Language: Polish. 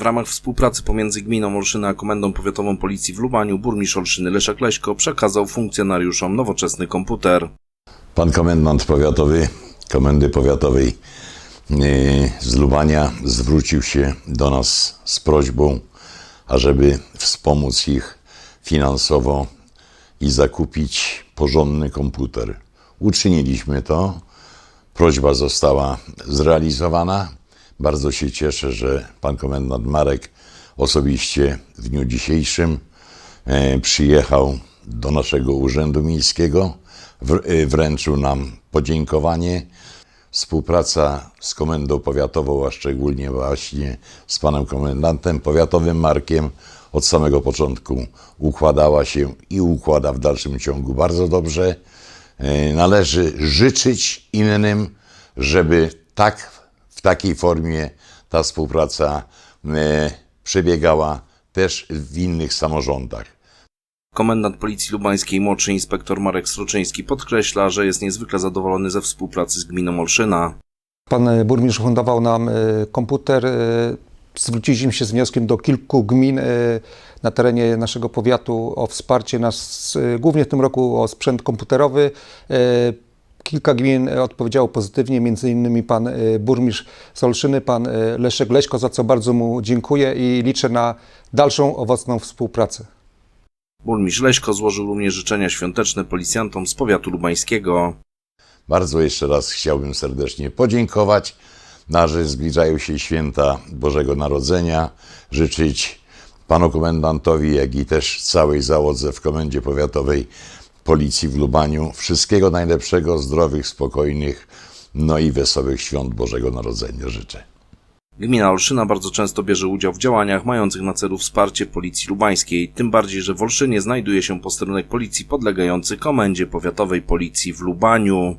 W ramach współpracy pomiędzy gminą Olszyna a Komendą Powiatową Policji w Lubaniu burmistrz Olszyny Leszek Leśko przekazał funkcjonariuszom nowoczesny komputer. Pan komendant powiatowy Komendy Powiatowej yy, z Lubania zwrócił się do nas z prośbą, ażeby wspomóc ich finansowo i zakupić porządny komputer. Uczyniliśmy to. Prośba została zrealizowana. Bardzo się cieszę, że pan komendant Marek osobiście w dniu dzisiejszym e, przyjechał do naszego Urzędu Miejskiego, e, wręczył nam podziękowanie. Współpraca z Komendą Powiatową, a szczególnie właśnie z panem komendantem powiatowym Markiem od samego początku układała się i układa w dalszym ciągu bardzo dobrze. E, Należy życzyć innym, żeby tak w takiej formie ta współpraca e, przebiegała też w innych samorządach. Komendant Policji Lubańskiej, młodszy inspektor Marek Sroczyński podkreśla, że jest niezwykle zadowolony ze współpracy z gminą Olszyna. Pan e, burmistrz fundował nam e, komputer. Zwróciliśmy się z wnioskiem do kilku gmin na terenie naszego powiatu o wsparcie nas, głównie w tym roku o sprzęt komputerowy. Kilka gmin e, odpowiedziało pozytywnie, między innymi pan e, burmistrz z Olszyny, pan e, Leszek Leśko, za co bardzo mu dziękuję i liczę na dalszą owocną współpracę. Burmistrz Leśko złożył również życzenia świąteczne policjantom z powiatu lubańskiego. Bardzo jeszcze raz chciałbym serdecznie podziękować. Na że zbliżają się święta Bożego Narodzenia. Życzyć panu komendantowi, jak i też całej załodze w Komendzie Powiatowej Policji w Lubaniu wszystkiego najlepszego, zdrowych, spokojnych, no i wesołych świąt Bożego Narodzenia życzę. Gmina Olszyna bardzo często bierze udział w działaniach mających na celu wsparcie Policji Lubańskiej, tym bardziej, że w Olszynie znajduje się posterunek policji podlegający Komendzie Powiatowej Policji w Lubaniu.